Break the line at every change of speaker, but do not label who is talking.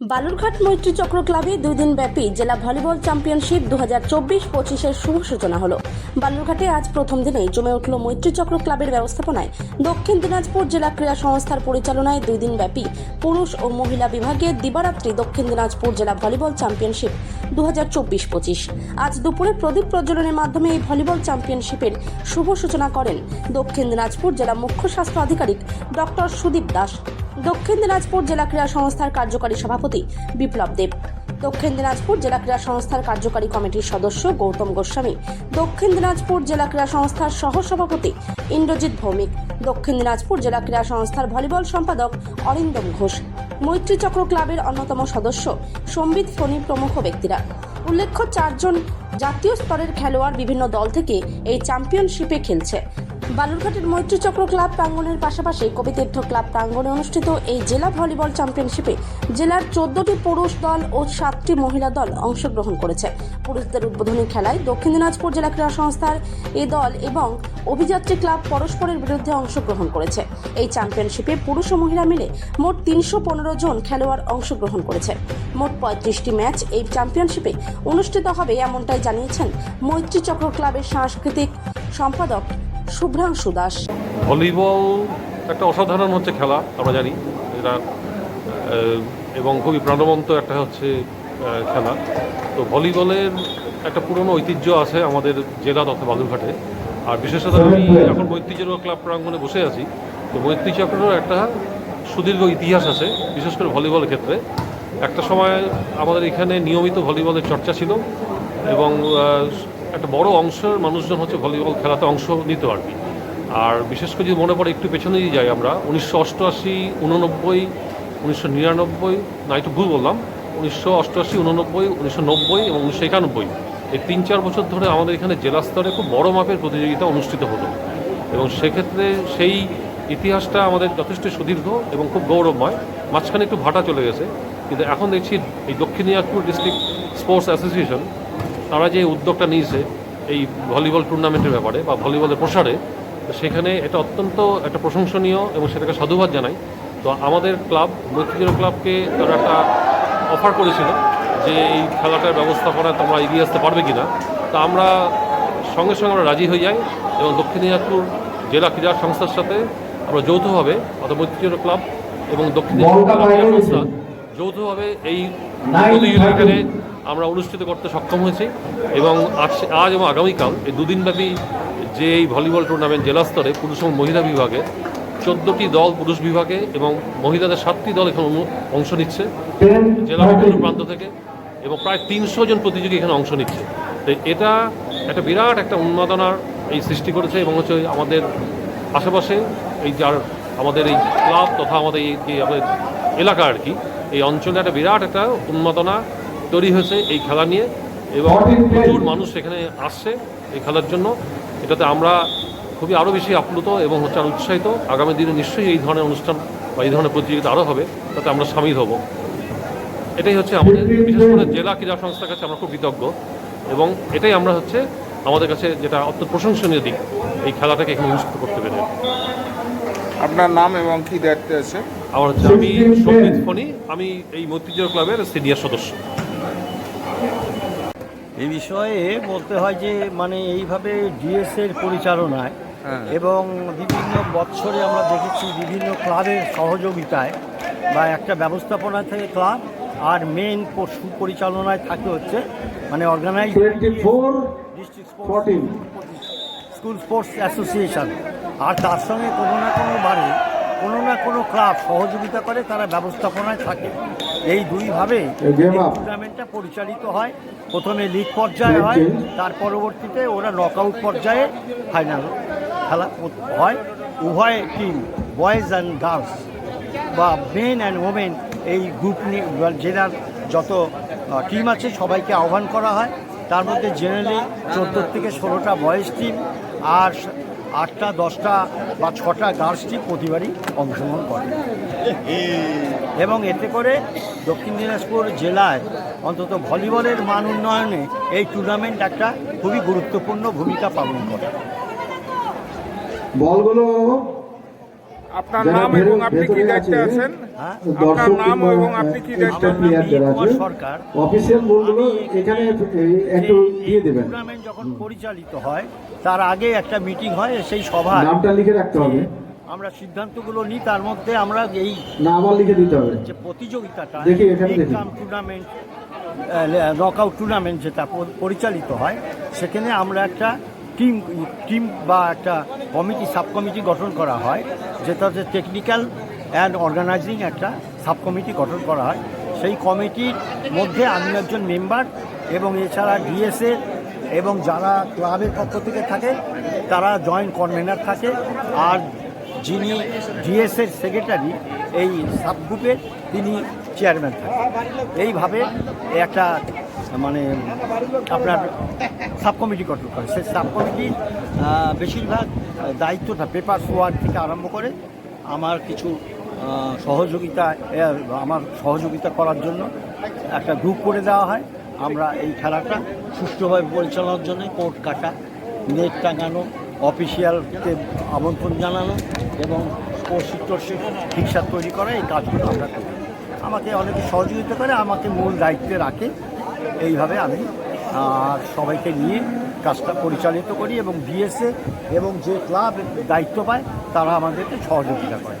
বালুরঘাট মৈত্রী চক্র ক্লাবে দুই দিন ব্যাপী জেলা ভলিবল চ্যাম্পিয়নশিপ দু হাজার চব্বিশ পঁচিশের শুভ সূচনা হলো। বালুরঘাটে আজ প্রথম দিনেই জমে উঠল মৈত্রী চক্র ক্লাবের ব্যবস্থাপনায়। দক্ষিণ দিনাজপুর জেলা ক্রীড়া সংস্থার পরিচালনায় দুই দিন ব্যাপী পুরুষ ও মহিলা বিভাগে দিবারাত্রি দক্ষিণ দিনাজপুর জেলা ভলিবল চ্যাম্পিয়নশিপ দু হাজার চব্বিশ পঁচিশ। আজ দুপুরে প্রদীপ প্রজ্বলনের মাধ্যমে এই ভলিবল চ্যাম্পিয়নশিপের শুভ সূচনা করেন দক্ষিণ দিনাজপুর জেলা মুখ্য স্বাস্থ্য আধিকারিক ডক্টর সুদীপ দাস। দক্ষিণ দিনাজপুর জেলা ক্রীড়া সংস্থার কার্যকারী সভাপতি বিপ্লব দেব। দক্ষিণ দিনাজপুর জেলা ক্রীড়া সংস্থার কার্যকারী কমিটির সদস্য গৌতম গোস্বামী। দক্ষিণ দিনাজপুর জেলা ক্রীড়া সংস্থার সহ সভাপতি ইন্দ্রজিৎ ভৌমিক। দক্ষিণ দিনাজপুর জেলা ক্রীড়া সংস্থার ভলিবল সম্পাদক অরিন্দম ঘোষ। মৈত্রী চক্র ক্লাবের অন্যতম সদস্য সম্বিত ফণি প্রমুখ ব্যক্তিরা। উল্লেখ্য, চারজন জাতীয় স্তরের খেলোয়াড় বিভিন্ন দল থেকে এই চ্যাম্পিয়নশিপে খেলছে। বালুরঘাটের মৈত্রী চক্র ক্লাব প্রাঙ্গণের পাশাপাশি কবিতীর্থ ক্লাব প্রাঙ্গণে অনুষ্ঠিত এই জেলা ভলিবল চ্যাম্পিয়নশিপে জেলার চোদ্দটি পুরুষ দল ও সাতটি মহিলা দল অংশগ্রহণ করেছে। পুরুষদের উদ্বোধনী খেলায় দক্ষিণ দিনাজপুর জেলা ক্রীড়া সংস্থার এ দল এবং অভিযাত্রী ক্লাব পরস্পরের বিরুদ্ধে অংশগ্রহণ করেছে। এই চ্যাম্পিয়নশিপে পুরুষ ও মহিলা মিলে মোট তিনশো পনেরো জন খেলোয়াড় অংশগ্রহণ করেছে। মোট পঁয়ত্রিশটি ম্যাচ এই চ্যাম্পিয়নশিপে অনুষ্ঠিত হবে এমনটাই জানিয়েছেন মৈত্রী চক্র ক্লাবের সাংস্কৃতিক সম্পাদক শুভ্রাংশু দাস।
ভলিবল একটা অসাধারণ হচ্ছে খেলা, আমরা জানি। এটা এবং খুবই প্রাণবন্ত একটা হচ্ছে খেলা। তো ভলিবলের একটা পুরনো ঐতিহ্য আছে আমাদের জেলা তথা বালুরঘাটে। আর বিশেষত আমি এখন মৈত্রী ক্লাব প্রাঙ্গণে বসে আছি। তো মৈত্রী একটা সুদীর্ঘ ইতিহাস আছে, বিশেষ করে ভলিবল ক্ষেত্রে। একটা সময় আমাদের এখানে নিয়মিত ভলিবলের চর্চা ছিল এবং একটা বড় অংশের মানুষজন হচ্ছে ভলিবল খেলাতে অংশ নিত কি। আর বিশেষ করে যদি মনে পড়ে, একটু পেছনে দিয়ে যাই আমরা, উনিশশো অষ্টআশি, উননব্বই, উনিশশো নিরানব্বই, না, একটু ভুল বললাম, উনিশশো অষ্টআশি, উননব্বই, উনিশশো নব্বই এবং উনিশশো একানব্বই। এই তিন চার বছর ধরে আমাদের এখানে জেলা স্তরে খুব বড় মাপের প্রতিযোগিতা অনুষ্ঠিত হতো। এবং সেক্ষেত্রে সেই ইতিহাসটা আমাদের যথেষ্ট সুদীর্ঘ এবং খুব গৌরবময়। মাঝখানে একটু ভাটা চলে গেছে, কিন্তু এখন দেখছি এই দক্ষিণ দিনাজপুর ডিস্ট্রিক্ট স্পোর্টস অ্যাসোসিয়েশন তারা যে উদ্যোগটা নিয়েছে এই ভলিবল টুর্নামেন্টের ব্যাপারে বা ভলিবলের প্রসারে সেখানে এটা অত্যন্ত একটা প্রশংসনীয় এবং সেটাকে সাধুবাদ জানাই। তো আমাদের ক্লাব মৈত্রীয় ক্লাবকে তারা একটা অফার করেছিল যে এই খেলাটার ব্যবস্থা ব্যবস্থাপনা তোমরা এগিয়ে আসতে পারবে কি না তা আমরা সঙ্গে সঙ্গে আমরা রাজি হয়ে যাই এবং দক্ষিণ দিনাজপুর জেলা ক্রীড়া সংস্থার সাথে আমরা যৌথভাবে অর্থাৎ মৈত্রীয় ক্লাব এবং দক্ষিণ দিনাজপুর ক্রীড়া সংস্থা যৌথভাবে এই আমরা অনুষ্ঠিত করতে সক্ষম হয়েছি এবং আজ আজ এবং আগামীকাল এই দুদিনব্যাপী যে এই ভলিবল টুর্নামেন্ট জেলা স্তরে পুরুষ এবং মহিলা বিভাগে চোদ্দোটি দল পুরুষ বিভাগে এবং মহিলাদের সাতটি দল এখানে অংশ নিচ্ছে জেলার বিভিন্ন প্রান্ত থেকে এবং প্রায় তিনশো জন প্রতিযোগী এখানে অংশ নিচ্ছে। তো এটা একটা বিরাট একটা উন্মাদনার এই সৃষ্টি করেছে এবং হচ্ছে আমাদের আশেপাশে এই যার আমাদের এই ক্লাব তথা আমাদের এই আমাদের এলাকা আর কি, এই অঞ্চলে একটা বিরাট একটা উন্মাদনা তৈরি হয়েছে এই খেলা নিয়ে এবং প্রচুর মানুষ এখানে আসছে এই খেলার জন্য। এটাতে আমরা খুবই আরও বেশি আপ্লুত এবং হচ্ছে আরও উৎসাহিত। আগামী দিনে নিশ্চয়ই এই ধরনের অনুষ্ঠান বা এই ধরনের প্রতিযোগিতা আরও হবে তাতে আমরা সামিল হব। এটাই হচ্ছে আমাদের বিশেষ করে জেলা ক্রীড়া সংস্থার কাছে আমরা খুব কৃতজ্ঞ এবং এটাই আমরা হচ্ছে আমাদের কাছে যেটা অত্যন্ত প্রশংসনীয় দিক এই খেলাটাকে এখানে অনুষ্ঠিত করতে পেরে।
আপনার নাম এবং কি দায়িত্বে আছে?
আমার হচ্ছে আমি সংগীত ফণি আমি এই মৈত্রীয় ক্লাবের সিনিয়র সদস্য।
এই বিষয়ে বলতে হয় যে মানে এইভাবে ডিএস এর পরিচালনায়
হ্যাঁ।
এবং বিভিন্ন বৎসরে আমরা দেখেছি বিভিন্ন ক্লাবের সহযোগিতায় বা একটা ব্যবস্থাপনা থেকে ক্লাব আর মেন সুপরিচালনায় থাকে হচ্ছে মানে organise district school sports association আর তার সঙ্গে কোনো না কোনো বারে কোনো না কোনো ক্লাব সহযোগিতা করে তারা ব্যবস্থাপনায় থাকে। এই দুইভাবে টুর্নামেন্টটা পরিচালিত হয়। প্রথমে লিগ পর্যায়ে হয় তার পরবর্তীতে ওরা নকআউট পর্যায়ে ফাইনাল খেলা হয়। উভয় টিম বয়েজ অ্যান্ড গার্লস বা মেন অ্যান্ড ওমেন এই গ্রুপ নিয়ে জেলার যত টিম আছে সবাইকে আহ্বান করা হয়। তার মধ্যে জেনারেলি চোদ্দ থেকে ষোলোটা বয়েজ টিম আর আটটা, দশটা বা ছটা গার্লস টিম প্রতিবারই অংশগ্রহণ করে। এবং এতে করে দক্ষিণ দিনাজপুর জেলায় অন্তত ভলিবলের মান উন্নয়নে এই টুর্নামেন্ট একটা খুবই গুরুত্বপূর্ণ ভূমিকা পালন করে।
বলগুলো
আপনার নাম
ভেতরে-
এবং আপনি কি দায়িত্বে আছেন?
হ্যাঁ?
আপনার নাম এবং আপনি কি দায়িত্বে
extra player যারা
কুমার
আছে,
সরকার।
অফিসিয়াল রুলগুলো এখানে একটু দিয়ে দেবেন।
টুর্নামেন্ট যখন পরিচালিত হয় তার আগে একটা মিটিং হয় সেই সভায়
নামটা লিখে রাখতে হবে।
আমরা সিদ্ধান্তগুলো নিই তার মধ্যে আমরা এই
না আবার লিখে দিতে হবে।
যে প্রতিযোগিতাটা
দেখি, এখানে দেখি।
টুর্নামেন্ট নকআউট টুর্নামেন্ট যেটা পরিচালিত হয় সেখানে আমরা একটা টিম টিম বা একটা কমিটি সাব কমিটি গঠন করা হয়, যেটা হচ্ছে টেকনিক্যাল অ্যান্ড অর্গানাইজিং একটা সাব কমিটি গঠন করা হয়। সেই কমিটির মধ্যে আমি একজন মেম্বার এবং এছাড়া ডিএসএ এবং যারা ক্লাবের পক্ষ থেকে থাকে, তারা জয়েন্ট কনভেনার থাকে। আর যিনি ডিএসের সেক্রেটারি এই সাবগ্রুপের তিনি চেয়ারম্যান থাকেন এইভাবে একটা মানে আপনার সাব কমিটি গঠন করে। সেই সাব কমিটির বেশিরভাগ দায়িত্বটা পেপার ওয়ার্ক থেকে আরম্ভ করে আমার কিছু সহযোগিতা আমার সহযোগিতা করার জন্য একটা গ্রুপ করে দেওয়া হয়। আমরা এই খেলাটা সুষ্ঠুভাবে পরিচালনার জন্য কোর্ট কাটা, নেট টাঙানো, অফিসিয়ালকে আমন্ত্রণ জানানো এবং ঠিকঠাক তৈরি করা, এই কাজগুলো আমরা করি। আমাকে অনেকে সহযোগিতা করে, আমাকে মূল দায়িত্বে রাখে। এইভাবে আমি সবাইকে নিয়ে কাজটা পরিচালিত করি এবং বিএসএ এবং যে ক্লাব দায়িত্ব পায়, তারা আমাদেরকে সহযোগিতা করে।